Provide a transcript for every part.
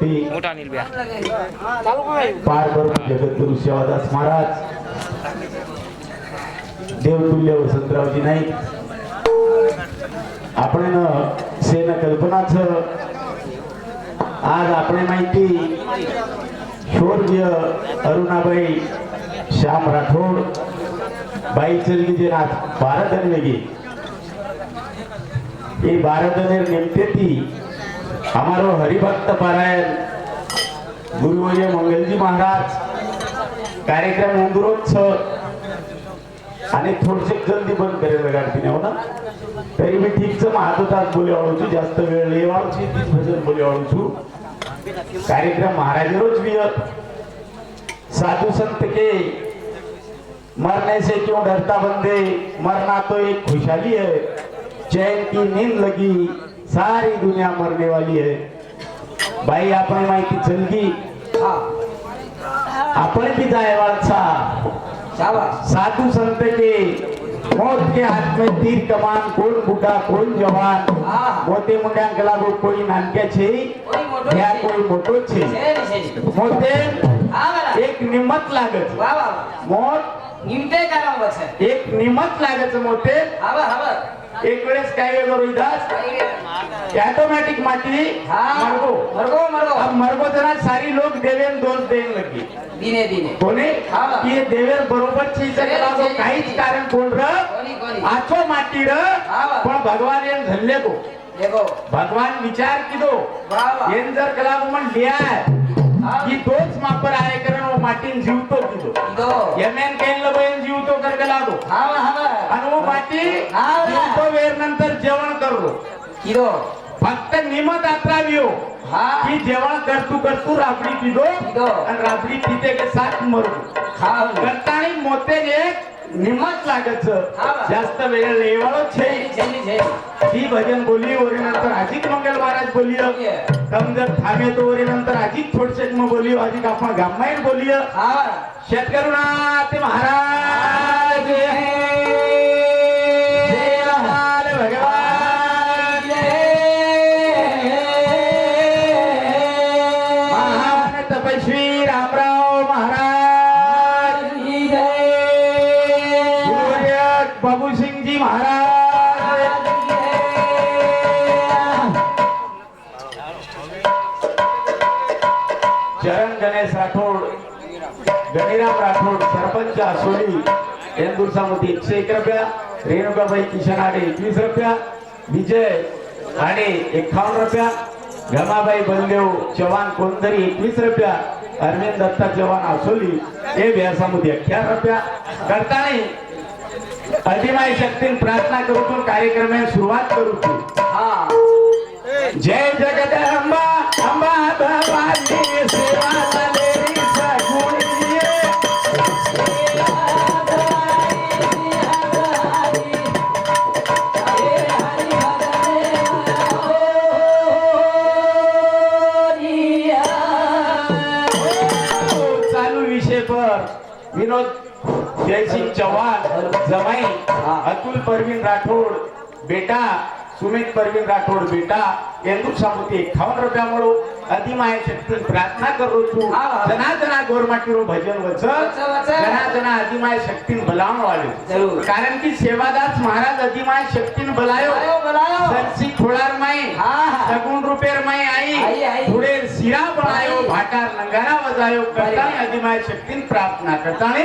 भट्टी पार भरून जगद्गुरु सेवादास महाराज. देवतुल्य वसंतरावजी नाईक. आपण सेन कल्पनाच आज आपण माहिती शौर्य अरुणाबाई श्याम राठोड बाई चलगी जे रात बारा जण वेगळी हे बारा जण नेमते ती हमारो हरिभक्त पारायण। गुरुवर्य म्हणजे मंगलजी महाराज। कार्यक्रम उंदुरोत्सव। आणि थोडसे जल्दी बंद करेल गाठी हो ना? तरी मी ठीकच महातो तास बोली वाढवचू जास्त वेळ लेवाळची तीच भजन बोली वाढवचू कार्यक्रम महाराज रोज वियत साधू संत के मरने से क्यों डरता बंदे मरना तो एक खुशहाली है चैन की नींद लगी सारी दुनिया मरने वाली है। बाई आपण माहिती चलगी आपण भी जाए वाचा साधू संत के मौत के हाथ में तीर कमान कोण बुढा कोण जवान। मोते मुंड्यांक लागू कोई नानक्या छे। या कोई मोठो छे। मोते एक निमत लागत। मोत। निमते कारण एक निमत लागत मोते हवा हवा एक वेळेस काय वेगळं रोहिदास ऑटोमॅटिक माती. मरगो. मरगो मरगो. मरगो जना सारी लोक देवेन दोन देन लगी. दिने दिने. कोणी? ये देवेन बरोबर चीज काहीच कारण कोण र? आचो माती र. पण भगवान येऊन धल्ले तो भगवान विचार किदो? येन जर कला मन लिया की तोच मापर आहे कारण वो जीवतो जीवतो करके लागो नंतर जेवण करलो किरो फक्त निमत आत्रावियो. की जेवण करतू करतू राबडी पिदो आणि राबडी पिते के साथ मरू करता मोते एक निम्मत लागत जास्त वेळ लेवाळच छे. ही भजन बोली वरी नंतर अजित मंगल महाराज बोलिय समजत थांबे तो वरी नंतर अजित थोडसे मग बोलियो अजित आपण गामाईन बोलिय शेतकरुणा ते महाराज. सरपंच आसोली इंदूरसामध्ये एकशे एक रुपया रेणुकाबाई किशन आडे एकवीस रुपया विजय आडे एकावन्न रुपया गमाबाई बलदेव चव्हाण कोणतरी एकवीस रुपया अरविंद दत्ता चव्हाण आसोली हे व्यासामध्ये अठ्याहत्तर रुपया. करताना अधिमाई शक्तीन प्रार्थना करून कार्यक्रम सुरुवात करू. હા जय जगदंबा. परवीन राठोड बेटा सुमित परवीन राठोड बेटा ఎందుకు సముతి కవన్ రూపాయములు అతిమాయ శక్తిని ప్రార్థన కరోచు జనా జనా గోర్మట్టిలో భజన వచ్చ జనా జనా అతిమాయ శక్తిని బలావణ వాళ్ళు कारण की सेवादास महाराज अतिमाय शक्तीने बलायो. बलायो सरसी खोळार माई. सगुण रुपेर माई आई. पुढे शिरा बळायो भाटार लंगारा वजायो. करताने अतिमाय शक्तीने प्रार्थना करताने.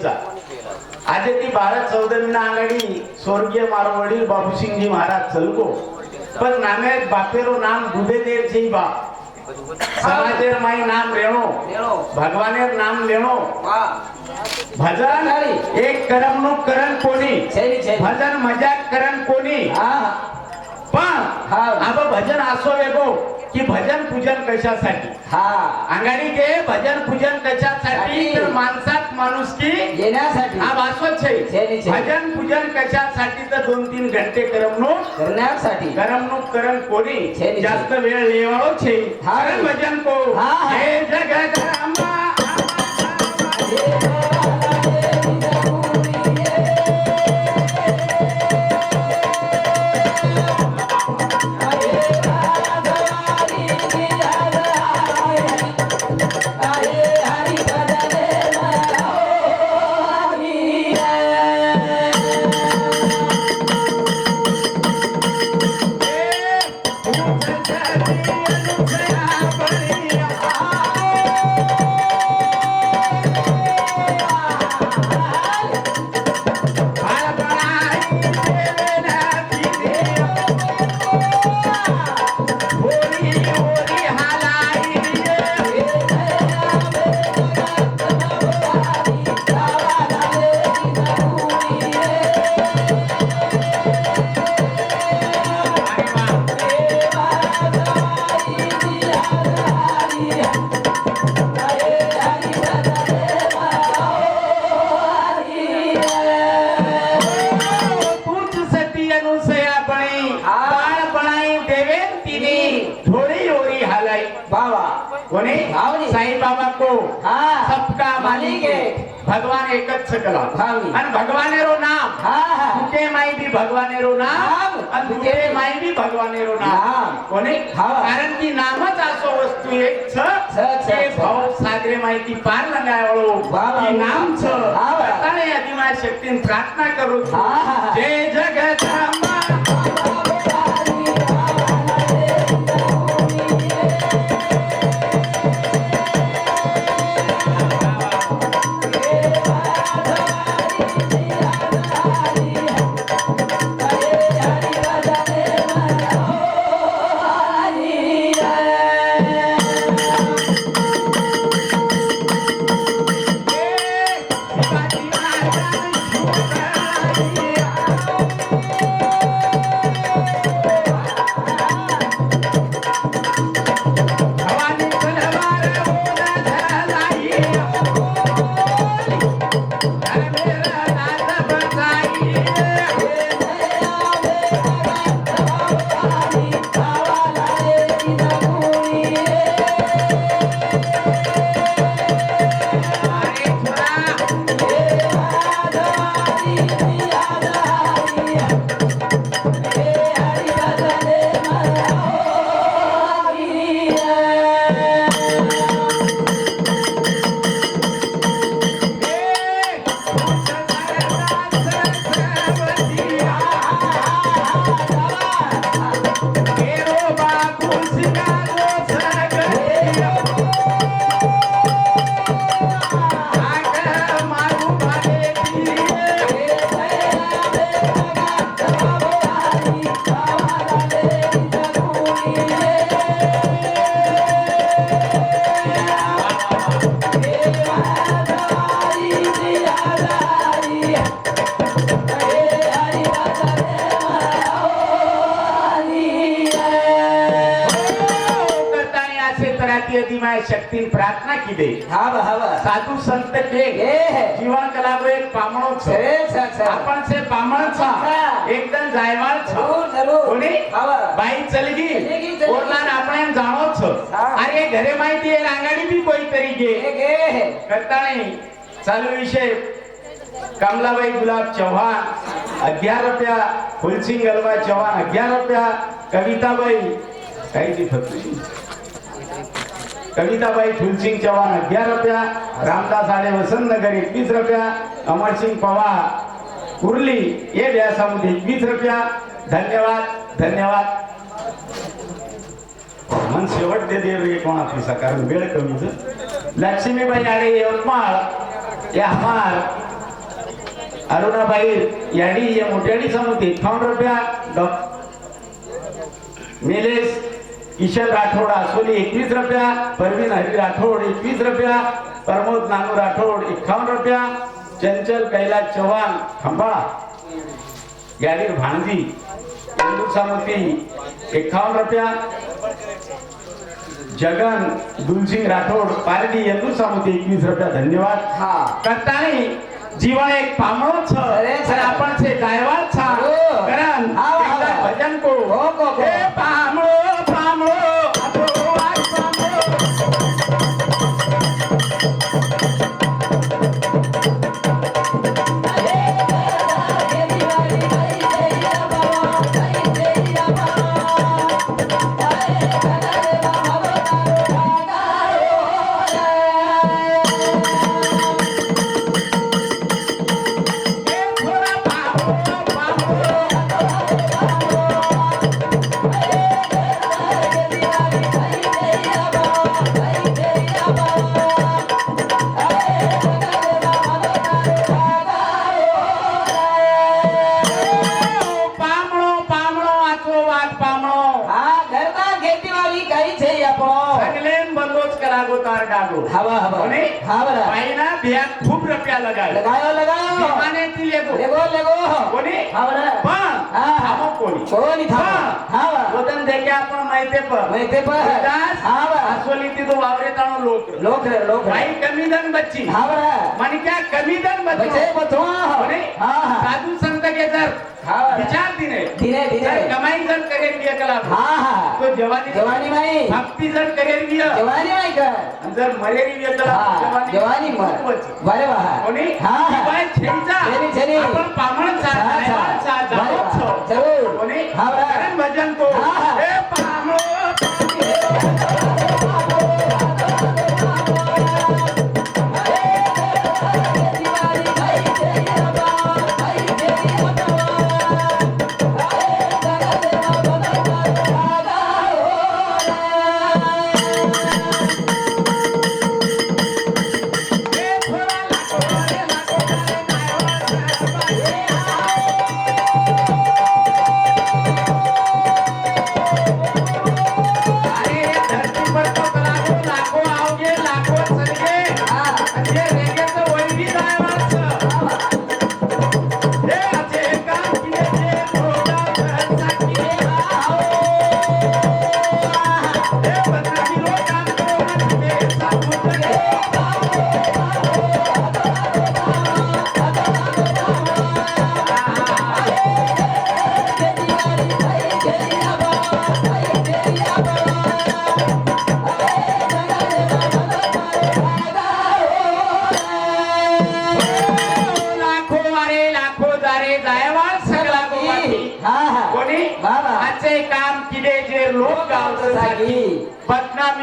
एकोणीसचा आजती भारत चौधरीना आघाडी स्वर्गीय मारवडील बाबू सिंगजी महाराज चलको पण नामे बापेरो नाम दुधे देव बाप समाजेर माई नाम रेणो. भगवानेर नाम लेणो. भजन एक करमणूक करण कोणी. भजन मजाक करण कोणी. पण हा. अब भजन असो वेगो की भजन पूजन कशासाठी? હા अंगाडी के भजन पूजन कशासाठी? साठी. तर माणसात माणूस की येण्यासाठी. हा छेनी. भजन पूजन कशासाठी? तर दोन तीन घंटे करमणूक करण्यासाठी. करमणूक करण कोणी? जास्त वेळ लेवाळो छे. हा. करण भजन को. हा, हा. सबका मालिक है भगवान एकच सकला भावनी. आणि भगवानेरो नाम. हा. हा तुके माई बी भगवानेरो नाम. नाम. आणि तुके माई बी भगवानेरो नाम. नाम. कोणी? हा. कारण की नामच असो वस्तू एक छ. छ, छ, ते छ. भाऊ सागरे माहिती पार लगावळो. वा, वा, की वा. नाम छ. किदे प्रार्थना बा हा बा साधू संत के ए जीवन कलागो एक पामणो छ आपण से पामण एकदम जायवाल कोणी बाई चलगी चलगी, आपण जाणो छ अरे घरे माहिती आहे. रांगाडी बी कोई तरी गे करता नाही चालू विषय. कमलाबाई गुलाब चव्हाण अग्यार रुपया फुलसिंग गलबा चव्हाण अग्यार रुपया कविताबाई. काही ती फक्त कविताबाई फुलसिंग चव्हाण अग्यार रुपया रामदास आडे वसंतनगर एकवीस रुपया अमरसिंग पवार. उर्ली ये व्यासामध्ये एकवीस रुपया. धन्यवाद धन्यवाद. मन शेवट दे दे रे कोण आपली कारण वेळ कमीच लक्ष्मीबाई आडे यवतमाळ. या हमार अरुणाबाई यांनी या मोठ्याडी समुती एकावन्न रुपया डॉ- निलेश किशन राठोड आसोली एकवीस रुपया परवीन हरी राठोड एकवीस रुपया प्रमोद नानू राठोड एकावन्न रुपया चंचल कैलास चव्हाण खंबाळा याडीर भाणजी इंदू सामुती एकावन्न रुपया જગન ગુલસિંહ રાઠોડ પારડી એમનું સામુથી એકવીસ રૂપિયા ધન્યવાદ. હા. કરતાની જીવા એક પામણો છે. અરે આપણ છે ગાયવાલ છે કરણ ભજન કો 在这一步 लागो तार डालो हवा. हवा हो नहीं? हवा भाई ना बिया खूब रुपया लगाए लगाओ लगाओ. माने ती लेगो. लेगो लेगो. नहीं हवा पा हाव कोणी? कोणी थावा हवा वतन देखे अपन माहिती पण. माहिती पण. दास हवा असोली ती तो वावरे तानो लोक लोक लोक भाई कमी दन बच्ची. हवा माने क्या कमी दन बच्चे. बचवा हो कोणी साधू संत के जर विचार दिने धीरे धीरे कमाई जर करेल कला हा हा. तो जवानी जवानी माई भक्ति जन करेंगे जवानी माई का? અંદર મરેલી વેતલા જવાની મર. વારે વાહ. કોની? હા. ભાઈ છેંચા છેની છેની પણ પામણ ચા ચા ચા ચા ચા કોની? હા ભજન તો હા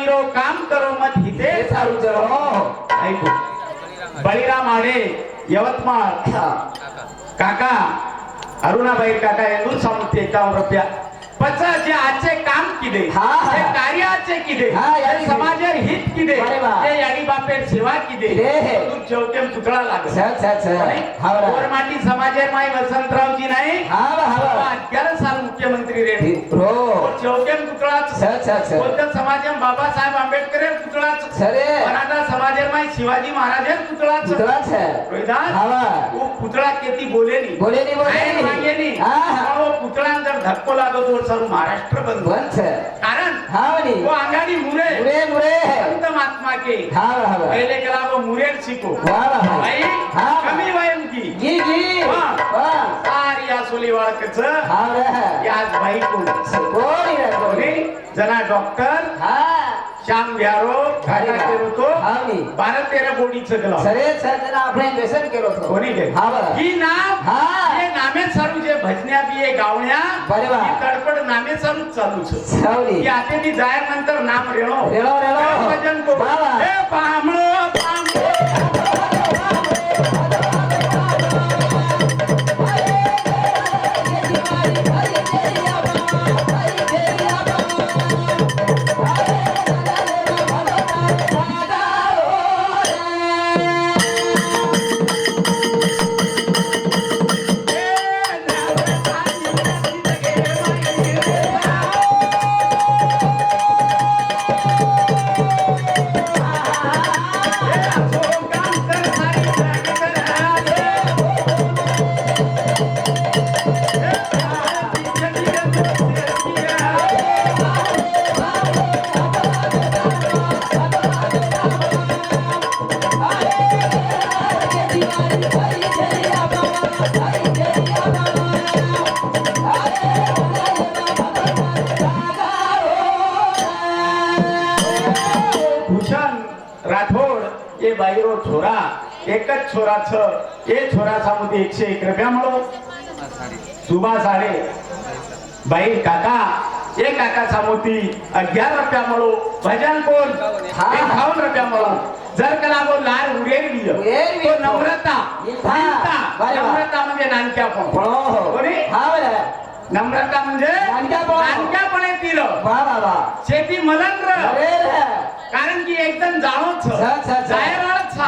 बदनामीरो काम करो मत हिते सारू जरो ऐकू. बळीराम आडे यवतमाळ. काका अरुणाबाई काका यांनी सांगते एकावन्न रुपया. पच जे आजचे काम किदे? हा, हा. जे कार्याचे किदे? हा, समाजेर हित किदे. जे याडी बापेर सेवा किदे? किदे. तू चौकेम तुकडा लागत छ छ हावरा गोरमाटी समाजेर माई वसंतरावजी नाही अग्यार साल मुख्यमंत्री रे. रो. चौकेम तुकडाच छ छ बोलतात समाजम बाबासाहेब आंबेडकर तुकडाच सरे मराठा समाजમાં शिवाजी महाराज पुतळाच पुतळा छ रोहिदास हावा वो पुतळा केती बोले नहीं बोले नहीं बोले नाही नहीं मागे नहीं हा हा. वो पुतळा जर धक्को लागो सर्व महाराष्ट्र बंधु वंश कारण हाँ वो आंगानी मुरे. मुरे मुरे संत महात्मा के. हाँ हाँ पहले कला वो मुरे सीखो वाह वाह भाई हाँ कमी वयम की. जी जी. वाह वाह सारी आसोली वाळकच हाँ रे या भाई को कोणी रे कोणी? जना डॉक्टर हाँ. श्याम व्यारो घाटा केलो तो आम्ही बारा तेरा कोटी चकला सरे सर जना आपण व्यसन केलो तो कोणी के हा बरं. ही नाम हा. અરે વાહ તડપડ નામે ચાલુ ચાલુ છે. સૌની કે આતેની જાહેર નંતર નામ રેણો. રેણો રેણો. ભજન કો એ પામણો एक छोरा छ एक छोरा सामध्ये एकशे एक रुपया म्हणून. सुभा साडे बाई काका एक काका सामोती अग्यार रुपया म्हणू भजन कोण? एकावन्न रुपया म्हणून. जर कला लाल उरेल तो नम्रता नम्रता म्हणजे नानक्या पण. कोणी? नम्रता म्हणजे नानक्यापणे शेती मलंग. कारण की एकदम जाणोच छ, छ, छ. जायराळच छा.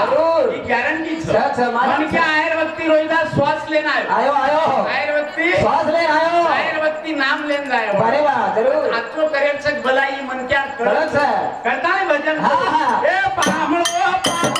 ही गॅरंटी छ. मन के आयर व्यक्ति रोहिदा श्वास लेना है आयो आयो आयर व्यक्ति श्वास ले आयो आयर व्यक्ति नाम लेन जाय बरे वा जरूर करेल छक भलाई मन क्या कळत आहे. करता है भजन हा, हा. ए.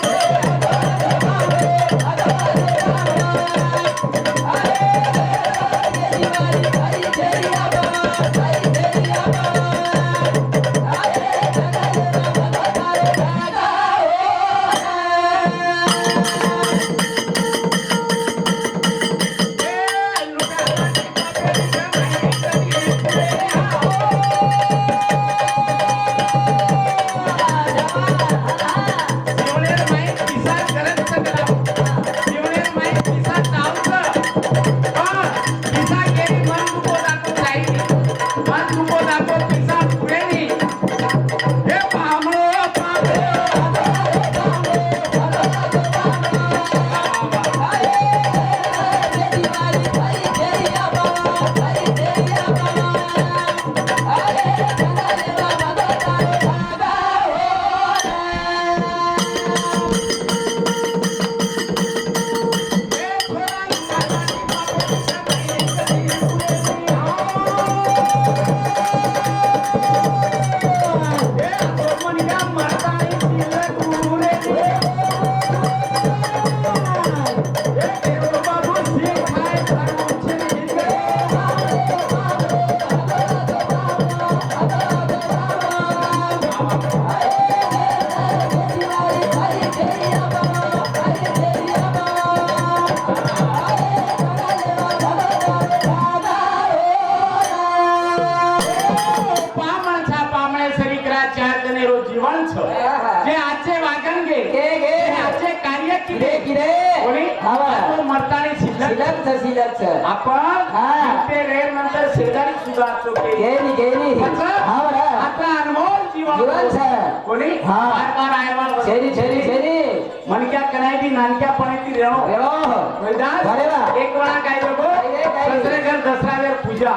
छेरी छेरी मनक्या कनायची नानक्या पणाची रेणो रेवो मैदान बरे वा. एक वेळा काय लोक रे? दसरे वेळ पूजा.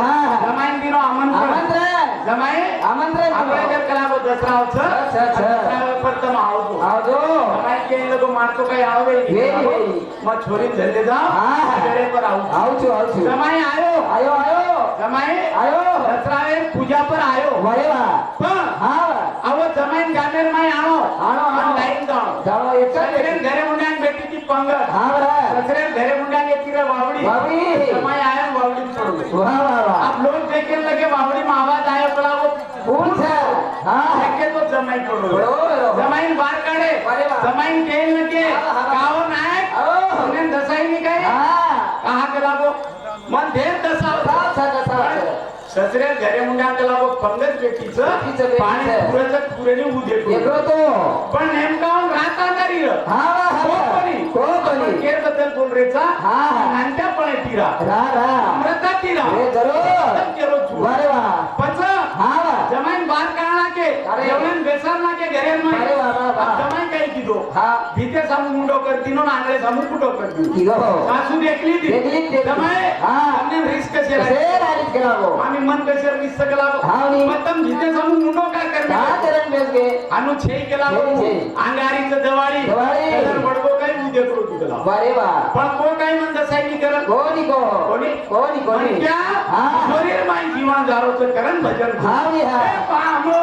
हा. जमाईन दिनो आमंत्रण. आमंत्रण. જમાય આમંત્રણ આપણે જે કલાકો દસરા આવશે દસરા પર તમે આવજો. આવજો. તમારે કે એ લોકો માણસો કઈ આવે માં છોરી જલ્દી જાઓ હા. ઘરે પર આવું. આવજો આવજો. જમાય આવ્યો આવ્યો આવ્યો જમાય આવ્યો દસરાએ પૂજા પર આવ્યો વારે વાહ પણ હા. આવો જમાઈ ગામેરમાં આવો આવો. આવો લાઈન જાઓ. જાઓ એક જ ઘરે મને ಕೊಂಗಲ್ ಸಸರೆ ಬೇರೆ ಮುಂಡಾಗ ಎತ್ತಿರ ಬಾವಡಿ तो जमाई छोड़ो जमाइन बाहर काढे. जमाइन खेल लगे काव नायक उन्हें दसाई निकाले हां. कहां मन देर दसाओ था ससऱ्या घरे मुंडा त्याला पंगत बेटीच पाणी पुरत पुरेने उदे तो. पण नेमका राहता तरी कोणी केरबद्दल बोल रेचा. नांद्या पण तिरा. अमृता तिरा. पण अरे. जेवण बेसार ना के घरे में अरे वा वा वा. जमाई काही किदो हा. भीते सामू मुंडो करती नो नांगळे सामू कुठो करती? की गो सासू देखली ती. देखली, देखली. जमाई हा. हमने रिस्क कसे कसे राहित केलागो आम्ही मन कसे रिस्क केला? हा नी. मग तम भीते सामू मुंडो काय का करणार? करण बेस गे. अनु छे केला छे, छे. अंगारीचं दवाळी दवाळी. कलर बडगो काही उद्या करू तुला वरे वा. पण को काय म्हणत सायनी करत कोणी को? कोणी? कोणी कोणी? क्या? हा. शरीर माई जीवन जारोचं करण भजन. हा हा. पामो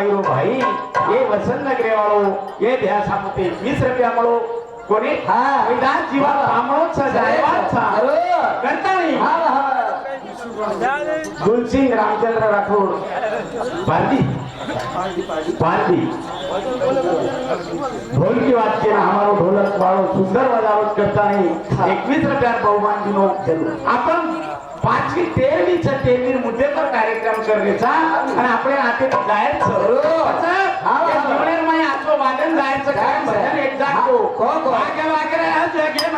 આરુડાબાઈ રો ભાઈ એ વસંતનગરી વાળો એ ધ્યાસામતે 20 રૂપિયા મળો કોને હા. વિધાન જીવા પામણો છે જાયવાત છે બરોબર. કરતા નહીં હા હા ગુલસિંહ રામચંદ્ર રાઠોડ भारती भारती ढोल की बात की ना हमारो ढोलक वाळो सुंदर बजावट करता नाही एकवीस रुपयात बहुमान दिनो आपण पाचवी तेरवी च तेरवी मुद्दे पर कार्यक्रम करायचा आणि आपल्या हाते जायचं. जीवनामध्ये आजो वादन जायचं काय भजन एक जागतो हो, हो. वाग्या वागऱ्या जगे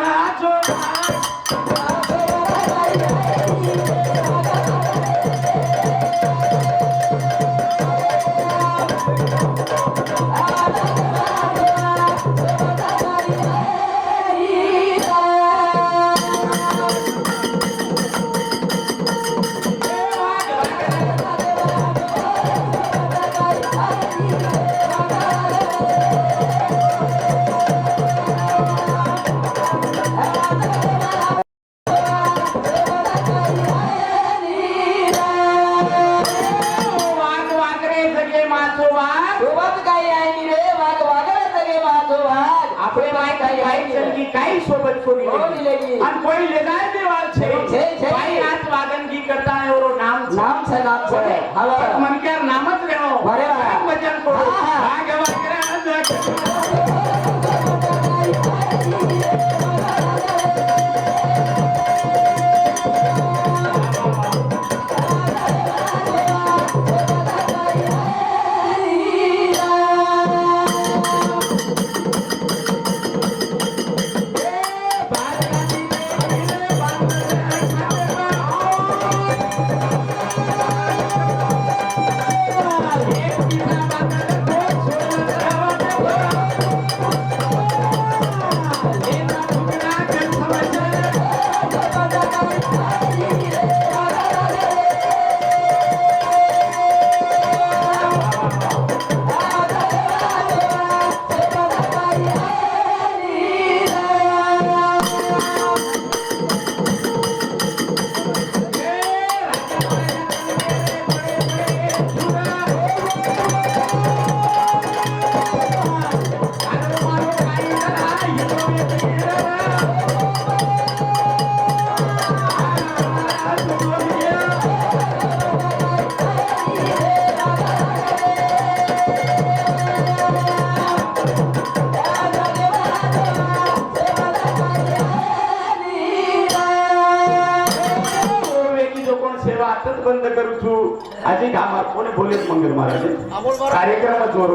जोर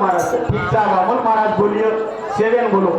महाराज ठीक साहब अमल महाराज बोलिए सेवन बोलो.